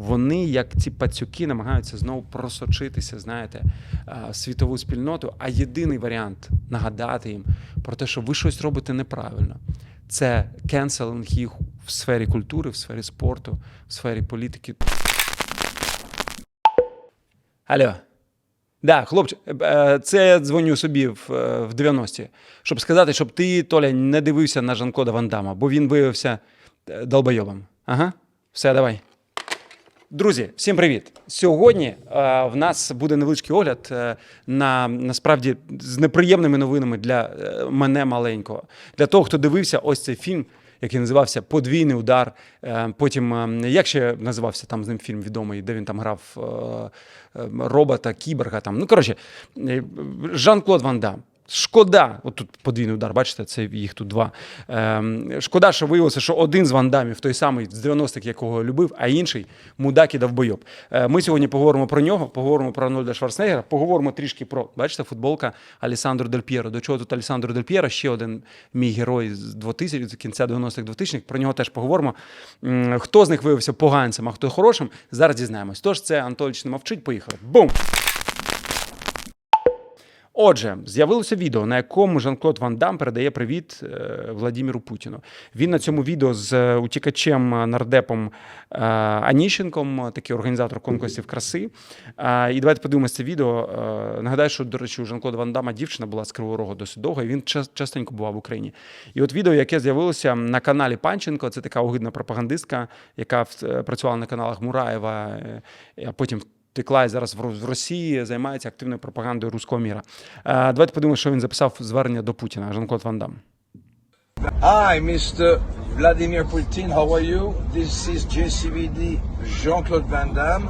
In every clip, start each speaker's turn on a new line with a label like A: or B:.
A: вони, як ці пацюки, намагаються знову просочитися, знаєте, світову спільноту. А єдиний варіант нагадати їм про те, що ви щось робите неправильно. Це кенселинг їх в сфері культури, в сфері спорту, в сфері політики. Алло. Да, хлопче, е, це я дзвоню собі в, е, в 90-ті, щоб сказати, щоб ти, Толя, не дивився на Жан-Клода Ван Дамма, бо він виявився е, долбойобом. Ага, все, давай. Друзі, всім привіт! Сьогодні е, в нас буде невеличкий огляд е, на насправді з неприємними новинами для е, мене маленького. Для того, хто дивився ось цей фільм, який називався Подвійний удар. Е, потім, е, як ще називався там з ним фільм відомий, де він там грав е, е, робота, кіборга. Там. Ну, коротше, е, Жан-Клод Ван Дам. Шкода, от тут подвійний удар, бачите, це їх тут два. Ем, шкода, що виявилося, що один з вандамів, той самий з 90-х, якого любив, а інший мудак і довбойоб. Е, ми сьогодні поговоримо про нього, поговоримо про Арнольда Шварценеггера, поговоримо трішки про, бачите, футболка Алісандро Дель П'єро. До чого тут Алісандро Дель П'єро, ще один мій герой з 2000, з кінця 90-х 2000-х, про нього теж поговоримо. Хто з них виявився поганцем, а хто хорошим, зараз дізнаємось. Тож це Антоліч не мовчить, поїхали. Бум! Отже, з'явилося відео, на якому Жан-Клод Ван Дам передає привіт е, Владіміру Путіну. Він на цьому відео з е, утікачем е, нардепом Аніщенком, такий організатор конкурсів краси. І давайте подивимося це відео. Нагадаю, що, до речі, у Жан-Клода Ван Дама дівчина була з Кривого досить довго, і він час- частенько бував в Україні. І от відео, яке з'явилося на каналі Панченко, це така огидна пропагандистка, яка працювала на каналах Мураєва, а потім втекла і зараз в Росії займається активною пропагандою руського міра. Е, Давайте подивимося, що він записав звернення до Путіна. Жан-Клод Ван Дам.
B: Hi, Mr. Vladimir Putin. How are you? This is JCVD Jean-Claude Van Damme.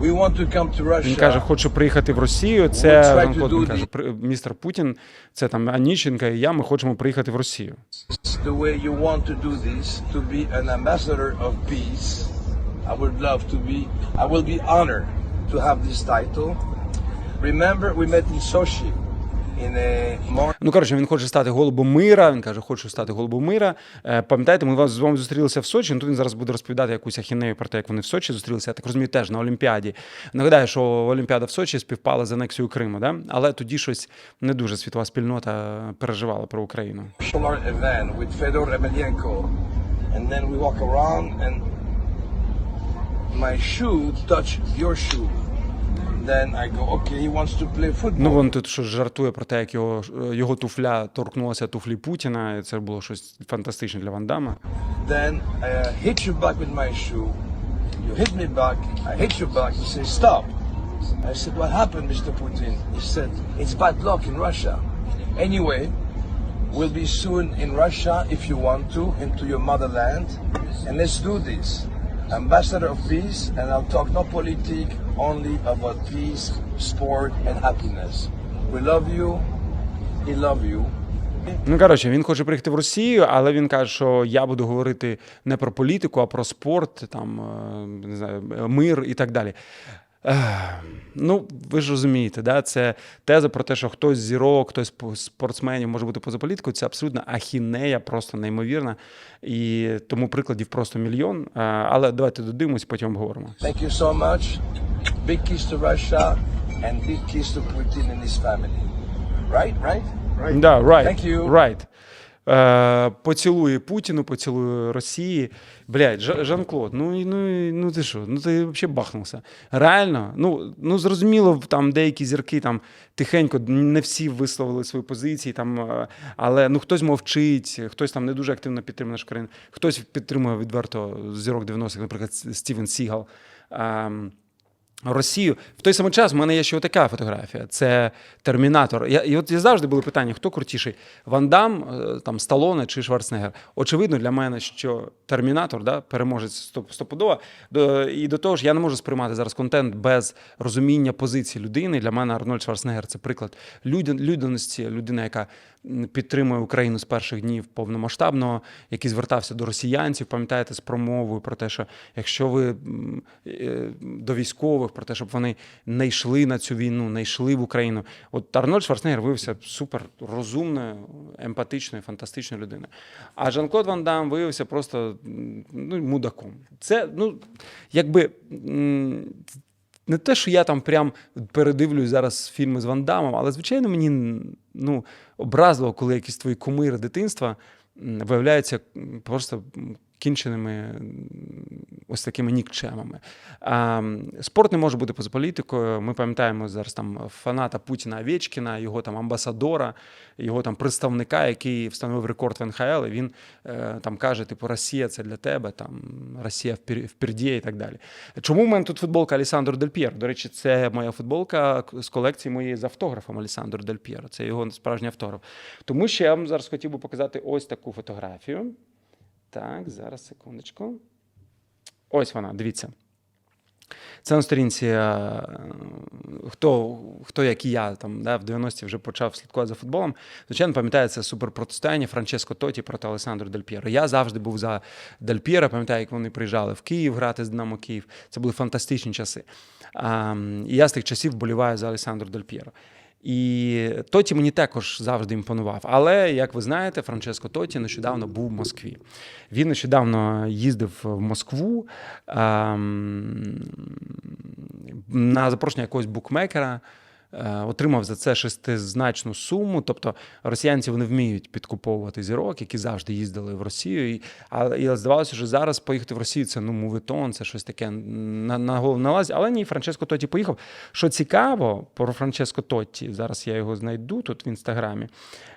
B: We want to come to
A: Він каже, хочу приїхати в Росію. Це Жан-Клод він каже, «При- містер Путін, це там Аніщенка і я. Ми хочемо приїхати в Росію.
B: The way you want to do this, to be an ambassador of peace. I would love to be, I will be honored to have this title. Remember, we met in Sochi in a
A: Ну коротше, він хоче стати голубом мира. Він каже, хочу стати голубом мира. Е, Пам'ятаєте, ми з вами зустрілися в Сочі. Ну тут він зараз буде розповідати якусь ахінею про те, як вони в Сочі зустрілися. Я так розумію, теж на Олімпіаді. Нагадаю, що Олімпіада в Сочі співпала з анексією Криму, да? але тоді щось не дуже світова спільнота переживала про Україну.
B: and then we walk around, and my shoe touch your shoe. Then I go, okay, he wants to play football.
A: Ну, він тут щось жартує про те, як його, його туфля торкнулася туфлі Путіна. І це було щось фантастичне для Ван Дамма.
B: Then I hit you back with my shoe. You hit me back. I hit you back. You say stop. I said, what happened, Mr. Putin? He said, it's bad luck in Russia. Anyway, we'll be soon in Russia if you want to, into your motherland, and let's do this. Ambassador of peace, and I'll talk no politic, only about peace, sport, and happiness. We love you. He love you.
A: Ну, коротше, він хоче приїхати в Росію, але він каже, що я буду говорити не про політику, а про спорт, там, е, не знаю, мир і так далі. Ну, ви ж розумієте, да? це теза про те, що хтось зірок, хтось з спортсменів може бути поза політикою, це абсолютно ахінея, просто неймовірна. І тому прикладів просто мільйон. Але давайте додивимось, потім обговоримо.
B: Thank you so much. Big kiss to Russia and big kiss to Putin and his family. Right? Right? Right.
A: Да, right,
B: Thank you.
A: right. Е, поцілує Путіну, поцілує Росії. Блядь, Жан-Клод, ну, і- ну, ну ти що, ну ти взагалі бахнувся. Реально, ну, ну зрозуміло, там деякі зірки там тихенько, не всі висловили свої позиції, там, е, але ну хтось мовчить, хтось там не дуже активно підтримує нашу країну, хтось підтримує відверто зірок 90-х, наприклад, Стівен Сігал. Ем, Росію в той самий час в мене є ще така фотографія. Це Термінатор. Я, і от я завжди були питання: хто крутіший? Ван Дам, е, там Сталоне чи Шварценеггер? Очевидно для мене, що Термінатор, да, переможець стоп, стопудово. До, і до того ж, я не можу сприймати зараз контент без розуміння позиції людини. Для мене Арнольд Шварценеггер це приклад людяності, людина, яка підтримує Україну з перших днів повномасштабного, який звертався до росіянців, пам'ятаєте, з промовою про те, що якщо ви е, до військових про те, щоб вони не йшли на цю війну, не йшли в Україну. От Арнольд Шварценеггер виявився супер розумною, емпатичною, фантастичною людиною. А Жан-Клод Ван Дам виявився просто ну, мудаком. Це, ну, якби. Не те, що я там прям передивлюсь зараз фільми з Ван Дамом, але звичайно мені ну, образливо, коли якісь твої кумири дитинства виявляються просто кінченими ось такими нікчемами. Спорт не може бути поза політикою. Ми пам'ятаємо зараз там фаната Путіна Овечкіна, його там амбасадора, його там представника, який встановив рекорд в НХЛ. І він е, там каже: типу, Росія це для тебе, там Росія впереді і так далі. Чому в мене тут футболка Алісандро Дель П'єро? До речі, це моя футболка з колекції моєї з автографом Алісандро Дель П'єро. Це його справжній автограф. Тому що я вам зараз хотів би показати ось таку фотографію. Так, зараз секундочку. Ось вона, дивіться. Це на сторінці, е, хто, хто як і я, там, да, в 90-ті вже почав слідкувати за футболом. Звичайно, пам'ятаю це суперпротистояння Франческо Тоті проти Олександру Дель П'єро. Я завжди був за Дель П'єро, пам'ятаю, як вони приїжджали в Київ грати з Динамо Київ. Це були фантастичні часи. А, і я з тих часів вболіваю за Олександру Дель П'єро. І Тоті мені також завжди імпонував. Але, як ви знаєте, Франческо Тоті нещодавно був в Москві. Він нещодавно їздив в Москву ем, на запрошення якогось букмекера. Е, Отримав за це шестизначну суму. Тобто росіянці вони вміють підкуповувати зірок, які завжди їздили в Росію. І, але і здавалося, що зараз поїхати в Росію це ну мувитон, це щось таке на, на голову налазить. Але ні, Франческо Тоті поїхав. Що цікаво, про Франческо Тотті, зараз я його знайду тут в інстаграмі.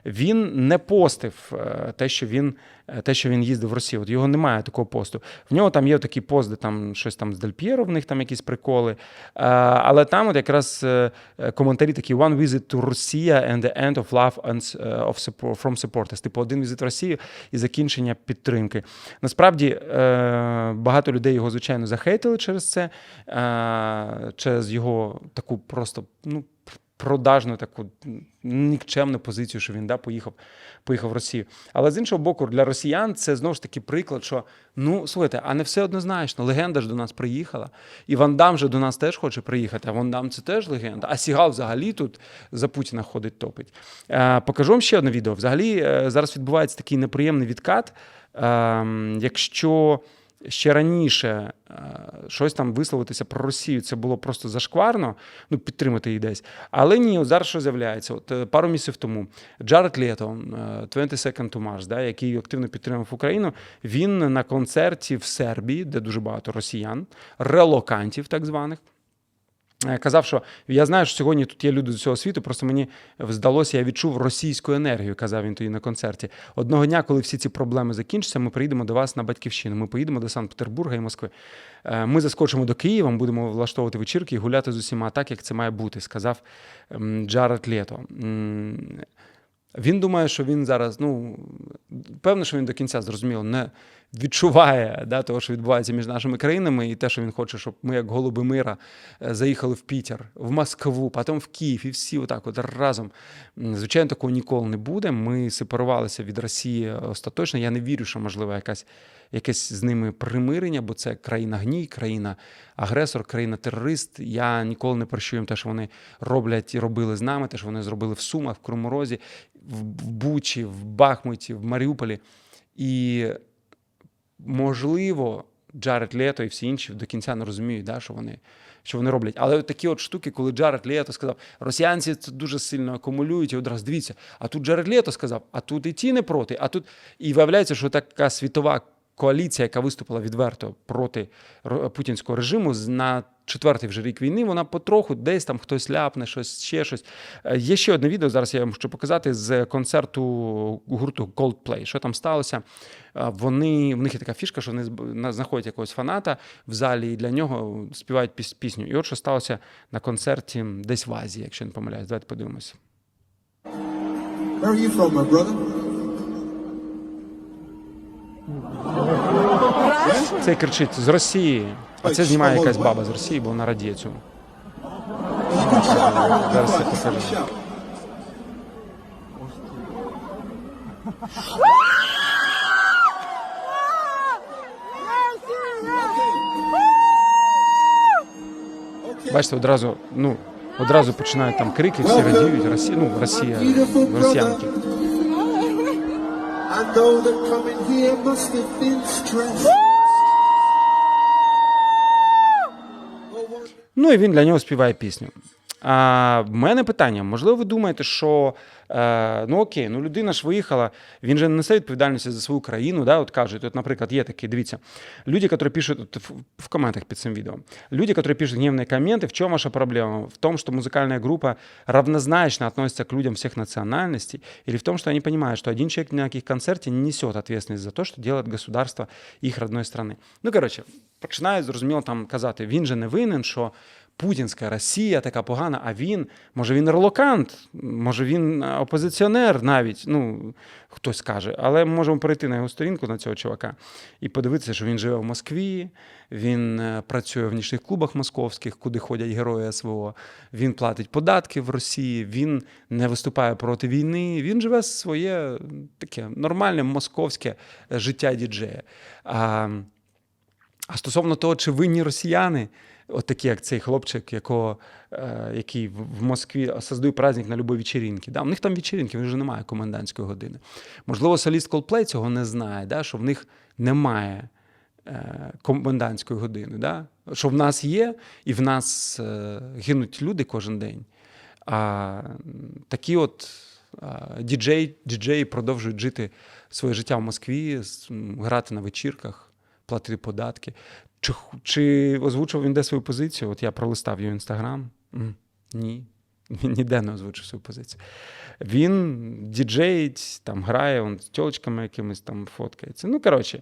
A: Він не постив е, те, що він е, те, що він їздив в Росію. От його немає такого посту. В нього там є такий пост, де там щось там з Дель П'єро, в них там якісь приколи. Але там от якраз е, коментарі такі: One visit to Russia and the end of love and, е, of support, from supporters. Типу, один візит в Росію і закінчення підтримки. Насправді е, багато людей його, звичайно, захейтили через це, е, через його таку просто ну, продажну таку нікчемну позицію, що він да, поїхав, поїхав в Росію. Але з іншого боку, для росіян це знову ж таки приклад, що ну слухайте, а не все однозначно. Легенда ж до нас приїхала. І Ван Дам же до нас теж хоче приїхати. А Ван Дам це теж легенда. А Сігал взагалі тут за Путіна ходить, топить. Е, покажу вам ще одне відео. Взагалі е, зараз відбувається такий неприємний відкат. Е, якщо ще раніше е, щось там висловитися про Росію, це було просто зашкварно, ну підтримати її десь. Але ні, от зараз що з'являється? От е, пару місяців тому Джаред Лето, е, 20 Second to Mars, да, який активно підтримав Україну, він на концерті в Сербії, де дуже багато росіян, релокантів так званих. Е, Казав, що я знаю, що сьогодні тут є люди з усього світу, просто мені здалося, я відчув російську енергію, казав він тоді на концерті. Одного дня, коли всі ці проблеми закінчаться, ми приїдемо до вас на батьківщину. Ми поїдемо до Санкт-Петербурга і Москви. Е, Ми заскочимо до Києва, будемо влаштовувати вечірки і гуляти з усіма так, як це має бути, сказав ем, Джаред Лето. Він думає, що він зараз, ну певно, що він до кінця зрозуміло не відчуває да, того, що відбувається між нашими країнами, і те, що він хоче, щоб ми, як голуби мира, е, заїхали в Пітер, в Москву, потім в Київ, і всі отак от разом. Звичайно, такого ніколи не буде. Ми сепарувалися від Росії остаточно. Я не вірю, що можливо якась. Якесь з ними примирення, бо це країна гній, країна агресор, країна терорист. Я ніколи не прощу їм те, що вони роблять і робили з нами, те, що вони зробили в Сумах, в Криморозі, в в Бучі, в Бахмуті, в Маріуполі. І можливо, Джаред Лето і всі інші до кінця не розуміють, да, що вони. Що вони роблять. Але такі от штуки, коли Джаред Лето сказав, росіянці це дуже сильно акумулюють, і одразу дивіться, а тут Джаред Лето сказав, а тут і ті не проти, а тут. І виявляється, що така світова коаліція, яка виступила відверто проти путінського режиму на четвертий вже рік війни, вона потроху десь там хтось ляпне, щось ще щось. Е, Є ще одне відео, зараз я вам хочу показати з концерту гурту Coldplay. Що там сталося? Е, Вони, в них є така фішка, що вони знаходять якогось фаната в залі і для нього співають піс- пісню. І от що сталося на концерті десь в Азії, якщо не помиляюсь. Давайте подивимося.
C: Where are you from, my brother?
A: Цей кричить з Росії, а це знімає якась баба з Росії, бо вона радіє цьому. Зараз я покажу. Бачите, одразу, ну, одразу починають там крики, всі радіють, Росія, ну, Росія, росіянки.
C: I know that coming here must have been stressful.
A: Ну і він для нього співає пісню. А в мене питання: можливо, ви думаєте, що е, ну окей, ну людина ж виїхала, він же не несе відповідальності за свою країну. Да? От кажуть, от, наприклад, є такі, дивіться, люди, які пишуть от, в, в комментах під цим відео, люди, которые пишут гневные комменты, в чем ваша проблема? В том, что музыкальная группа равнозначно относится к людям всех национальностей, или в том, что они понимают, что один человек на их концерте не несет ответственность за то, что делает государство их родной страны. Ну, коротше, починають, зрозуміло, там казати, він же не винен, що путінська Росія така погана, а він, може, він релокант, може, він е, опозиціонер навіть, ну, хтось каже. Але ми можемо перейти на його сторінку на цього чувака і подивитися, що він живе в Москві, він е, працює в нічних клубах московських, куди ходять герої СВО, він платить податки в Росії, він не виступає проти війни, він живе своє таке нормальне московське е, життя діджея. А, стосовно того, чи винні росіяни, от такі, як цей хлопчик, якого, е, який в Москві создає праздник на любої вечеринки. Да? У них там вечеринки, в вже немає комендантської години. Можливо, соліст Coldplay цього не знає, да? що в них немає е, комендантської години. Да? Що в нас є, і в нас е, гинуть люди кожен день. А такі от діджеї, діджеї продовжують жити своє життя в Москві, грати на вечірках, платити податки. Чи, чи озвучив він де свою позицію? От я пролистав його інстаграм. Ні. Він ніде не озвучив свою позицію. Він діджеїть, там грає, он з тілочками якимись там фоткається. Ну, коротше,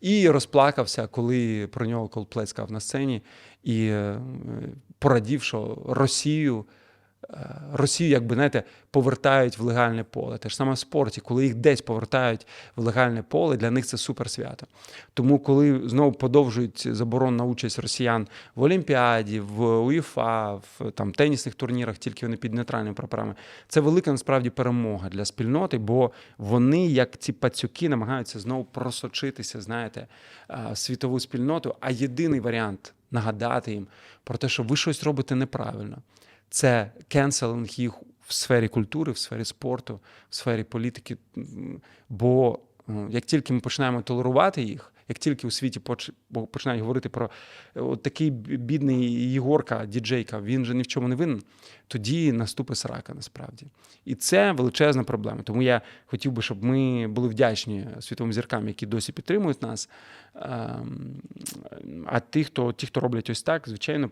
A: і розплакався, коли про нього Coldplay сказав на сцені, і е, порадів, що Росію. Е, Росію, якби знаєте, повертають в легальне поле. Те ж саме в спорті, коли їх десь повертають в легальне поле, для них це супер свято. Тому, коли знову подовжують заборон на участь росіян в Олімпіаді, в УЄФА, в там тенісних турнірах, тільки вони під нейтральними прапорами, це велика насправді перемога для спільноти, бо вони, як ці пацюки, намагаються знову просочитися, знаєте, в світову спільноту. А єдиний варіант нагадати їм про те, що ви щось робите неправильно це кенселинг їх в сфері культури, в сфері спорту, в сфері політики. Бо як тільки ми починаємо толерувати їх, як тільки у світі поч- починають говорити про е, от такий бідний Єгорка, діджейка, він же ні в чому не винен, тоді наступить срака насправді. І це величезна проблема. Тому я хотів би, щоб ми були вдячні світовим зіркам, які досі підтримують нас. Ем, А ті, хто, ті, хто роблять ось так, звичайно,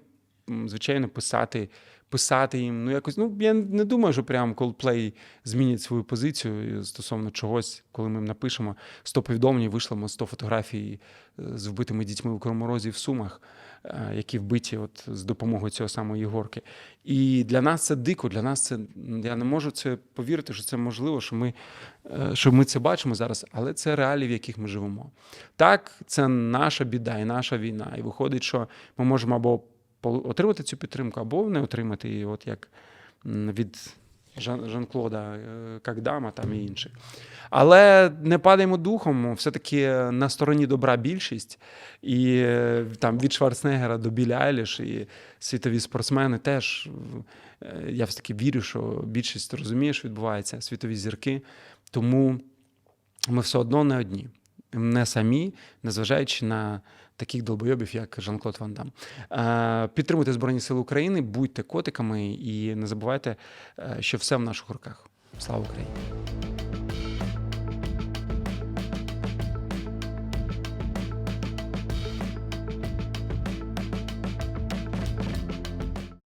A: звичайно, писати, писати їм. Ну, якось, ну, я не думаю, що прям Coldplay змінять свою позицію стосовно чогось, коли ми їм напишемо 100 повідомлень, вишлемо 100 фотографій е, з вбитими дітьми у Кривому Розі і в Сумах, е, які вбиті от з допомогою цього самого Єгорки. І для нас це дико, для нас це я не можу це повірити, що це можливо, що ми, е, що ми це бачимо зараз, але це реалії, в яких ми живемо. Так, це наша біда і наша війна. І виходить, що ми можемо або отримати цю підтримку, або не отримати її, от як від Жан- Жан-Клода е, Кагдама там і інших. Але не падаємо духом, все-таки на стороні добра більшість. І е, там від Шварценеггера до Білі Айліш, і світові спортсмени теж. е, Я все-таки вірю, що більшість розуміє, що відбувається, світові зірки. Тому ми все одно не одні, не самі, незважаючи на таких долбойобів, як Жан-Клод Ван Дам. Е, Підтримуйте Збройні Сили України, будьте котиками і не забувайте, е, що все в наших руках. Слава Україні!